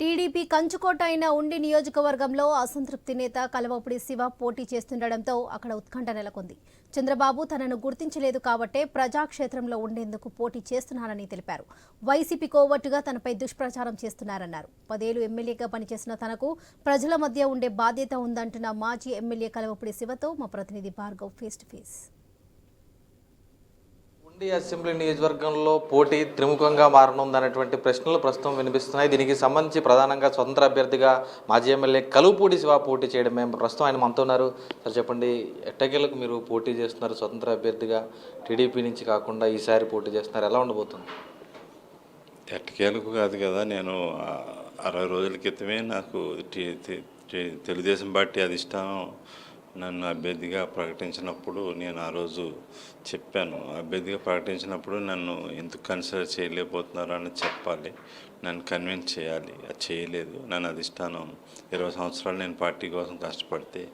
TDP కంచుకోట అయిన ఉండి నియోజకవర్గంలో అసంతృప్తి నేత కలవపుడి శివ పోటీ చేస్తుండటంతో అక్కడ ఉత్కంఠ నెలకొంది. చంద్రబాబు తనను గుర్తించలేదు కాబట్టే ప్రజాక్షేత్రంలో ఉండేందుకు పోటీ చేస్తున్నానని తెలిపారు. వైసీపీ కోవట్టుగా తనపై దుష్ప్రచారం చేస్తున్నారన్నారు. పదేళ్ళు ఎమ్మెల్యేగా పనిచేసిన తనకు ప్రజల మధ్య ఉండే బాధ్యత ఉందంటున్న మాజీ ఎమ్మెల్యే కలవపుడి శివతో మా ప్రతినిధి Bhargav face to face Undi assembly నియోజకవర్గంలో పోటీ త్రిముఖంగా మారనుందనేటువంటి ప్రశ్నలు ప్రస్తుతం వినిపిస్తున్నాయి. దీనికి సంబంధించి ప్రధానంగా స్వతంత్ర అభ్యర్థిగా మాజీ ఎమ్మెల్యే కలువుపూడి శివ పోటీ చేయడమే ప్రస్తుతం ఆయన మనతో ఉన్నారు. సార్ చెప్పండి ఎట్టకేలకు మీరు పోటీ చేస్తున్నారు? స్వతంత్ర అభ్యర్థిగా టీడీపీ నుంచి కాకుండా ఈసారి పోటీ చేస్తున్నారు. ఎలా ఉండబోతుంది? ఎట్టకేలకు కాదు కదా నేను అరవై రోజుల క్రితమే నాకు తెలుగుదేశం పార్టీ అధిష్టానం నన్ను అభ్యర్థిగా ప్రకటించినప్పుడు నేను ఆ రోజు చెప్పాను. అభ్యర్థిగా ప్రకటించినప్పుడు నన్ను ఎందుకు కన్సిడర్ చేయలేకపోతున్నారు అని చెప్పాలి. నన్ను కన్విన్స్ చేయాలి. అది చేయలేదు. నన్ను అధిష్టానం ఇరవై సంవత్సరాలు నేను పార్టీ కోసం కష్టపడితే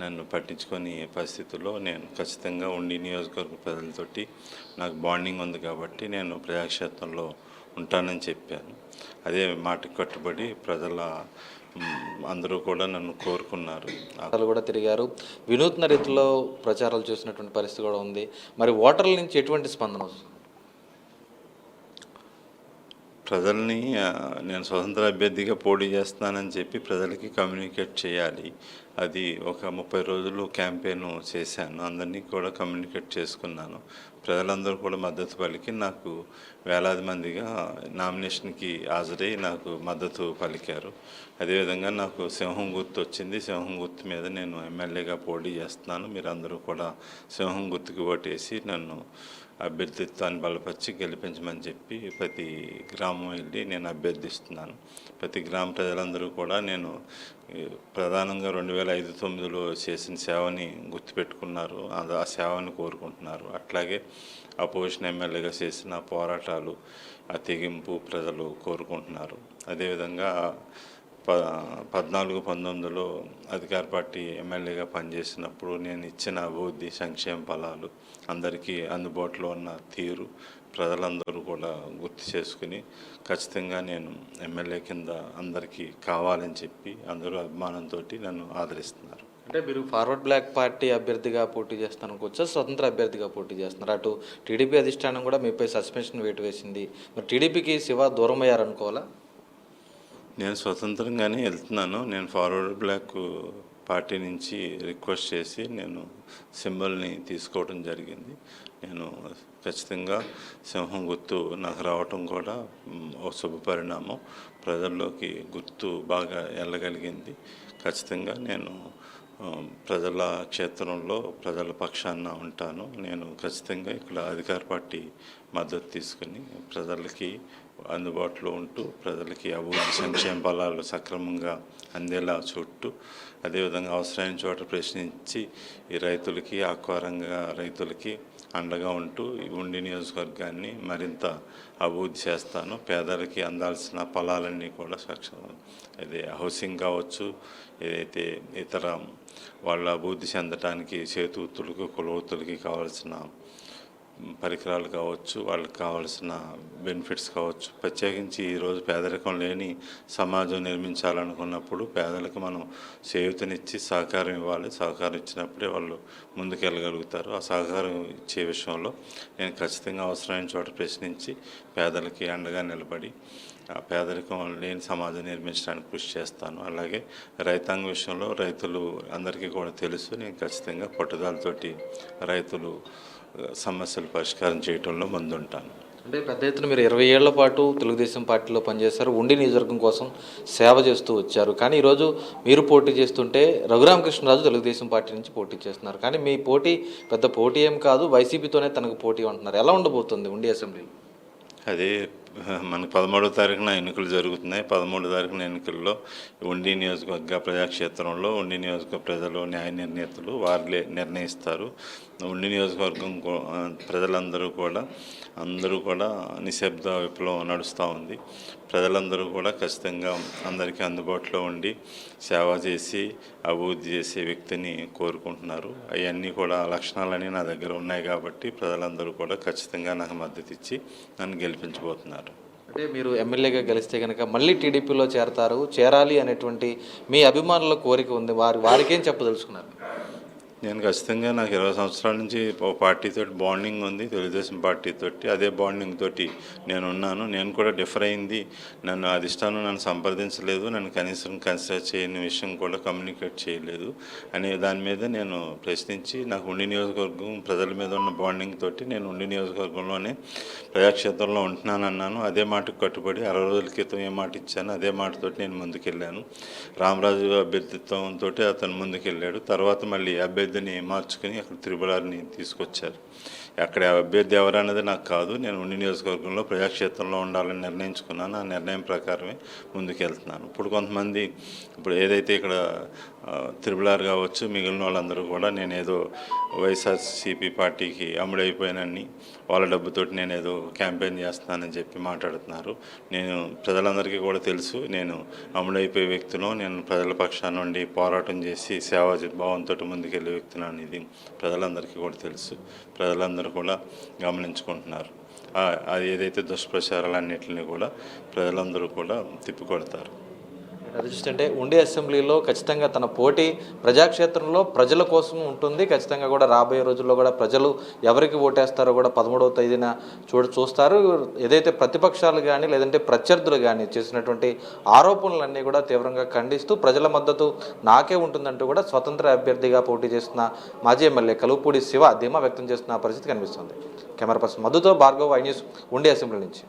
నన్ను పట్టించుకొని పరిస్థితుల్లో నేను ఖచ్చితంగా ఉండి నియోజకవర్గ ప్రజలతోటి నాకు బాండింగ్ ఉంది కాబట్టి నేను ప్రజాక్షేత్రంలో ఉంటానని చెప్పాను. అదే మాటకు కట్టుబడి ప్రజల అందరూ కూడా నన్ను కోరుకున్నారు. అసలు కూడా తిరిగారు. వినూత్న రీతిలో ప్రచారాలు చేసినటువంటి పరిస్థితి కూడా ఉంది. మరి ఓటర్ల నుంచి ఎటువంటి స్పందన వస్తుంది? ప్రజల్ని నేను స్వతంత్ర అభ్యర్థిగా పోటీ చేస్తున్నానని చెప్పి ప్రజలకి కమ్యూనికేట్ చేయాలి. అది ఒక ముప్పై రోజులు క్యాంపెయిన్ చేశాను. అందరినీ కూడా కమ్యూనికేట్ చేసుకున్నాను. ప్రజలందరూ కూడా మద్దతు పలికి నాకు వేలాది మందిగా నామినేషన్కి హాజరై నాకు మద్దతు పలికారు. అదేవిధంగా నాకు సింహం గుర్తు వచ్చింది. సింహం గుర్తు మీద నేను ఎమ్మెల్యేగా పోటీ చేస్తున్నాను. మీరందరూ కూడా సింహం గుర్తుకు ఓటేసి నన్ను అభ్యర్థిత్వాన్ని బలపరిచి గెలిపించమని చెప్పి ప్రతి గ్రామం వెళ్ళి నేను అభ్యర్థిస్తున్నాను. ప్రతి గ్రామ ప్రజలందరూ కూడా నేను ప్రధానంగా రెండు వేల ఐదు తొమ్మిదిలో చేసిన సేవని గుర్తుపెట్టుకున్నారు. ఆ సేవని కోరుకుంటున్నారు. అట్లాగే అపోజిషన్ ఎమ్మెల్యేగా చేసిన పోరాటాలు ఆ తెగింపు ప్రజలు కోరుకుంటున్నారు. అదేవిధంగా ప పద్నాలుగు పంతొమ్మిదిలో అధికార పార్టీ ఎమ్మెల్యేగా పనిచేసినప్పుడు నేను ఇచ్చిన అభివృద్ధి సంక్షేమ ఫలాలు అందరికీ అందుబాటులో ఉన్న తీరు ప్రజలందరూ కూడా గుర్తు చేసుకుని ఖచ్చితంగా నేను ఎమ్మెల్యే కింద అందరికీ కావాలని చెప్పి అందరూ అభిమానంతో నన్ను ఆదరిస్తున్నారు. అంటే మీరు ఫార్వర్డ్ బ్లాక్ పార్టీ అభ్యర్థిగా పోటీ చేస్తారనుకోవచ్చా స్వతంత్ర అభ్యర్థిగా పోటీ చేస్తున్నారు. అటు టీడీపీ అధిష్టానం కూడా మీపై సస్పెన్షన్ వేటు వేసింది. మరి టీడీపీకి శివ దూరం అయ్యారనుకోవాలా నేను స్వతంత్రంగానే వెళ్తున్నాను. నేను ఫార్వర్డ్ బ్లాక్ పార్టీ నుంచి రిక్వెస్ట్ చేసి నేను సింబల్ని తీసుకోవడం జరిగింది. నేను ఖచ్చితంగా సింహం గుర్తు నాకు రావటం కూడా ఒక శుభ పరిణామం. ప్రజల్లోకి గుర్తు బాగా వెళ్ళగలిగింది ఖచ్చితంగా నేను ప్రజల క్షేత్రంలో ప్రజల పక్షాన ఉంటాను. నేను ఖచ్చితంగా ఇక్కడ అధికార పార్టీ మద్దతు తీసుకుని ప్రజలకి అందుబాటులో ఉంటూ ప్రజలకి అభివృద్ధి సంక్షేమ ఫలాలు సక్రమంగా అందేలా చుట్టూ అదేవిధంగా అవసరమైన చోట ప్రశ్నించి ఈ రైతులకి ఆక్వారంగా రైతులకి అండగా ఉంటూ ఈ ఉండి నియోజకవర్గాన్ని మరింత అభివృద్ధి చేస్తాను. పేదలకి అందాల్సిన ఫలాలన్నీ కూడా సక్ష అదే హౌసింగ్ కావచ్చు ఏదైతే ఇతర వాళ్ళ అభివృద్ధి చెందడానికి చేతూతులకు కులవతులకి కావాల్సిన పరికరాలు కావచ్చు వాళ్ళకి కావాల్సిన బెనిఫిట్స్ కావచ్చు. ప్రత్యేకించి ఈరోజు పేదరికం లేని సమాజం నిర్మించాలనుకున్నప్పుడు పేదలకు మనం సేవితనిచ్చి సహకారం ఇవ్వాలి. సహకారం ఇచ్చినప్పుడే వాళ్ళు ముందుకెళ్ళగలుగుతారు. ఆ సహకారం ఇచ్చే విషయంలో నేను ఖచ్చితంగా అవసరమైన చోట ప్రశ్నించి పేదలకి అండగా నిలబడి ఆ పేదరికం లేని సమాజం నిర్మించడానికి కృషి చేస్తాను. అలాగే రైతాంగ విషయంలో రైతులు అందరికీ కూడా తెలుసు. నేను ఖచ్చితంగా పట్టుదలతోటి రైతులు సమస్యలు పరిష్కారం చేయడంలో ముందుంటాను. అంటే పెద్ద ఎత్తున మీరు ఇరవై ఏళ్ళ పాటు తెలుగుదేశం పార్టీలో పనిచేశారు ఉండి నియోజకవర్గం కోసం సేవ చేస్తూ వచ్చారు. కానీ ఈరోజు మీరు పోటీ చేస్తుంటే రఘురామకృష్ణరాజు తెలుగుదేశం పార్టీ నుంచి పోటీ చేస్తున్నారు. కానీ మీ పోటీ పెద్ద పోటీ ఏం కాదు వైసీపీతోనే తనకు పోటీ అంటున్నారు. ఎలా ఉండబోతుంది ఉండి అసెంబ్లీలో? అదే మనకు పదమూడవ తారీఖున ఎన్నికలు జరుగుతున్నాయి. పదమూడో తారీఖున ఎన్నికల్లో ఉండి నియోజకవర్గ ప్రజాక్షేత్రంలో ఉండి నియోజకవర్గ ప్రజలు న్యాయ నిర్ణేతలు వారిలే నిర్ణయిస్తారు. ఉండి నియోజకవర్గం ప్రజలందరూ కూడా అందరూ కూడా నిశ్శబ్ద విప్లవం నడుస్తూ ఉంది. ప్రజలందరూ కూడా ఖచ్చితంగా అందరికీ అందుబాటులో ఉండి సేవ చేసి అభివృద్ధి చేసే వ్యక్తిని కోరుకుంటున్నారు. అవన్నీ కూడా లక్షణాలన్నీ నా దగ్గర ఉన్నాయి కాబట్టి ప్రజలందరూ కూడా ఖచ్చితంగా నాకు మద్దతు ఇచ్చి నన్ను గెలిపించబోతున్నారు. అంటే మీరు ఎమ్మెల్యేగా గెలిస్తే కనుక మళ్ళీ టీడీపీలో చేరతారు చేరాలి అనేటువంటి మీ అభిమానుల కోరిక ఉంది. వారి వారికేం చెప్పదలుచుకున్నారు? నేను ఖచ్చితంగా నాకు ఇరవై సంవత్సరాల నుంచి ఒక పార్టీతో బాండింగ్ ఉంది తెలుగుదేశం పార్టీతో అదే బాండింగ్ తోటి నేను ఉన్నాను. నేను కూడా డిఫర్ అయింది. నన్ను అధిష్టానం నన్ను సంప్రదించలేదు. నన్ను కనీసం కన్సిడర్ చేయని విషయం కూడా కమ్యూనికేట్ చేయలేదు. అనే దాని మీద నేను ప్రశ్నించి నాకు ఉండి నియోజకవర్గం ప్రజల మీద ఉన్న బాండింగ్ తోటి నేను ఉండి నియోజకవర్గంలోనే ప్రజాక్షేత్రంలో ఉంటున్నానన్నాను. అదే మాటకు కట్టుబడి అరవై రోజుల క్రితం ఏ మాట ఇచ్చాను అదే మాటతోటి నేను ముందుకెళ్ళాను. రామరాజు అభ్యర్థిత్వంతో అతను ముందుకెళ్ళాడు. తర్వాత మళ్ళీ అభ్యర్థి పెద్దని మార్చుకుని అక్కడ త్రిబులారిని తీసుకొచ్చారు. అక్కడ అభ్యర్థి ఎవరన్నది నాకు కాదు. నేను ఉండి నియోజకవర్గంలో ప్రజాక్షేత్రంలో ఉండాలని నిర్ణయించుకున్నాను. ఆ నిర్ణయం ప్రకారమే ముందుకెళ్తున్నాను. ఇప్పుడు కొంతమంది ఇప్పుడు ఏదైతే ఇక్కడ త్రిపులార్ కావచ్చు మిగిలిన వాళ్ళందరూ కూడా నేను ఏదో వైఎస్ఆర్సీపీ పార్టీకి అమ్ముడైపోయానని వాళ్ళ డబ్బుతోటి నేను ఏదో క్యాంపెయిన్ చేస్తున్నానని చెప్పి మాట్లాడుతున్నారు. నేను ప్రజలందరికీ కూడా తెలుసు నేను అమ్ముడైపోయే వ్యక్తిలో నేను ప్రజల పక్షాన నుండి పోరాటం చేసి సేవా భావంతో ముందుకెళ్ళే వ్యక్తిని అనేది ప్రజలందరికీ కూడా తెలుసు. ప్రజలందరూ కూడా గమనించుకుంటున్నారు. అది ఏదైతే దుష్ప్రచారాలన్నింటినీ కూడా ప్రజలందరూ కూడా తిప్పికొడతారు. అది చూస్తుంటే ఉండే అసెంబ్లీలో ఖచ్చితంగా తన పోటీ ప్రజాక్షేత్రంలో ప్రజల కోసం ఉంటుంది. ఖచ్చితంగా కూడా రాబోయే రోజుల్లో కూడా ప్రజలు ఎవరికి ఓటేస్తారో కూడా పదమూడవ తేదీన చూడ చూస్తారు. ఏదైతే ప్రతిపక్షాలు కానీ లేదంటే ప్రత్యర్థులు కానీ చేసినటువంటి ఆరోపణలన్నీ కూడా తీవ్రంగా ఖండిస్తూ ప్రజల మద్దతు నాకే ఉంటుందంటూ కూడా స్వతంత్ర అభ్యర్థిగా పోటీ చేస్తున్న మాజీ ఎమ్మెల్యే కలుపుపూడి శివ ధీమా వ్యక్తం చేస్తున్న పరిస్థితి కనిపిస్తుంది. Camera person మధుతో Bhargav I news Undi assembly నుంచి.